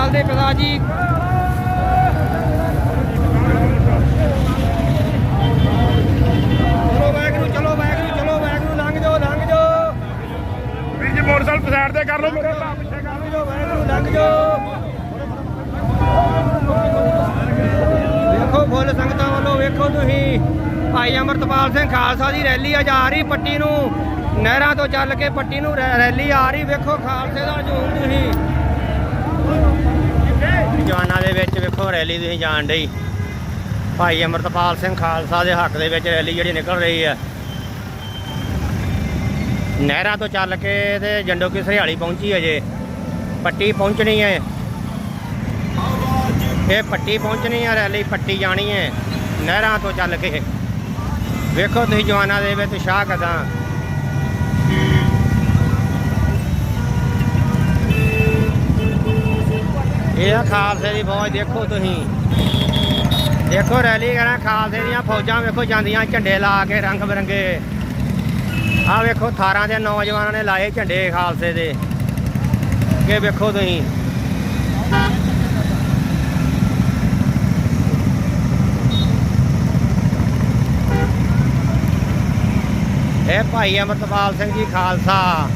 ਵਾਲੇ ਪਿਤਾ ਜੀ। ਚਲੋ ਵਾਹਿਗੁਰੂ ਚਲੋ ਵਾਹਿਗੁਰੂ ਚਲੋ ਵਾਹਿਗੁਰੂ ਲੰਘ ਜਾਓ ਲੰਘ ਜਾਓ। ਵੀਰ ਜੀ ਮੋਟਰਸਾਈਕਲ ਸਾਈਡ ਤੇ ਕਰ ਲਓ। ਮੇਰੇ ਭਰਾ ਪਿੱਛੇ ਕਰ ਲੰਘ ਜਾਓ ਵਾਹਿਗੁਰੂ ਲੰਘ ਜਾਓ। ਵੇਖੋ ਫੁੱਲ ਸੰਗਤਾਂ ਵੱਲੋਂ ਵੇਖੋ ਤੁਸੀਂ। ਭਾਈ ਅਮਰਤਪਾਲ ਸਿੰਘ ਖਾਲਸਾ ਦੀ ਰੈਲੀ ਆ ਜਾ ਰਹੀ ਪੱਟੀ ਨੂੰ। ਨਹਿਰਾਂ ਤੋਂ ਚੱਲ ਕੇ ਪੱਟੀ ਨੂੰ ਰੈਲੀ ਆ ਰਹੀ। ਵੇਖੋ ਖਾਲਸੇ ਦਾ ਹਜੂਮ ਤੁਸੀਂ। ਜਵਾਨਾਂ ਦੇ ਵਿੱਚ ਵੇਖੋ ਰੈਲੀ ਤੁਸੀਂ ਜਾਣ ਡਈ। ਭਾਈ ਅਮਰਤਪਾਲ ਸਿੰਘ ਖਾਲਸਾ ਦੇ ਹੱਕ ਦੇ ਵਿੱਚ ਰੈਲੀ ਜਿਹੜੀ ਨਿਕਲ ਰਹੀ ਹੈ। ਨਹਿਰਾਂ ਤੋਂ ਚੱਲ ਕੇ ਤੇ ਜੰਡੋ ਕੀ ਸਰਿਆਲੀ ਪਹੁੰਚੀ ਅਜੇ ਪੱਟੀ ਪਹੁੰਚਣੀ ਹੈ। ਇਹ ਪੱਟੀ ਪਹੁੰਚਣੀ ਹੈ, ਰੈਲੀ ਪੱਟੀ ਜਾਣੀ ਹੈ। ਨਹਿਰਾਂ ਤੋਂ ਚੱਲ ਕੇ। ਵੇਖੋ ਤੁਸੀਂ ਜਵਾਨਾਂ ਦੇ ਵਿੱਚ ਸ਼ਾਹ ਕਦਾਂ ਇਹ ਆ ਖਾਲਸੇ ਦੀ ਫੌਜ, ਦੇਖੋ ਤੁਸੀਂ। ਦੇਖੋ ਰੈਲੀ ਕਰਾਂ, ਖਾਲਸੇ ਦੀਆਂ ਫੌਜਾਂ ਵੇਖੋ ਜਾਂਦੀਆਂ ਝੰਡੇ ਲਾ ਕੇ ਰੰਗ ਬਰੰਗੇ। ਆ ਵੇਖੋ 18 ਦੇ ਨੌਜਵਾਨਾਂ ਨੇ ਲਾਏ ਝੰਡੇ ਖਾਲਸੇ ਦੇ। ਇਹ ਵੇਖੋ ਤੁਸੀਂ। ਇਹ ਭਾਈ ਅਮਰਤਪਾਲ ਸਿੰਘ ਜੀ, ਖਾਲਸਾ।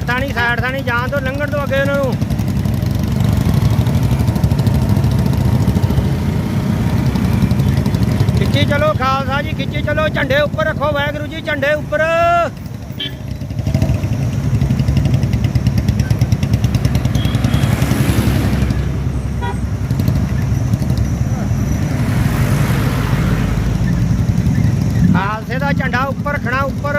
ਸਾਈਡ ਥਾਣੀ ਸਾਈਡ ਥਾਣੀ ਜਾਣ ਤੋਂ ਲੰਘਣ ਤੋਂ ਅੱਗੇ ਇਹਨਾਂ ਨੂੰ। ਖਿੱਚੀ ਚਲੋ, ਖਾਲਸਾ ਜੀ, ਖਿੱਚੀ ਚਲੋ, ਝੰਡੇ ਉੱਪਰ ਰੱਖੋ, ਵਾਹਿਗੁਰੂ ਜੀ, ਝੰਡੇ ਉੱਪਰ। ਝੰਡਾ ਉੱਪਰ ਖਣਾ ਉੱਪਰ।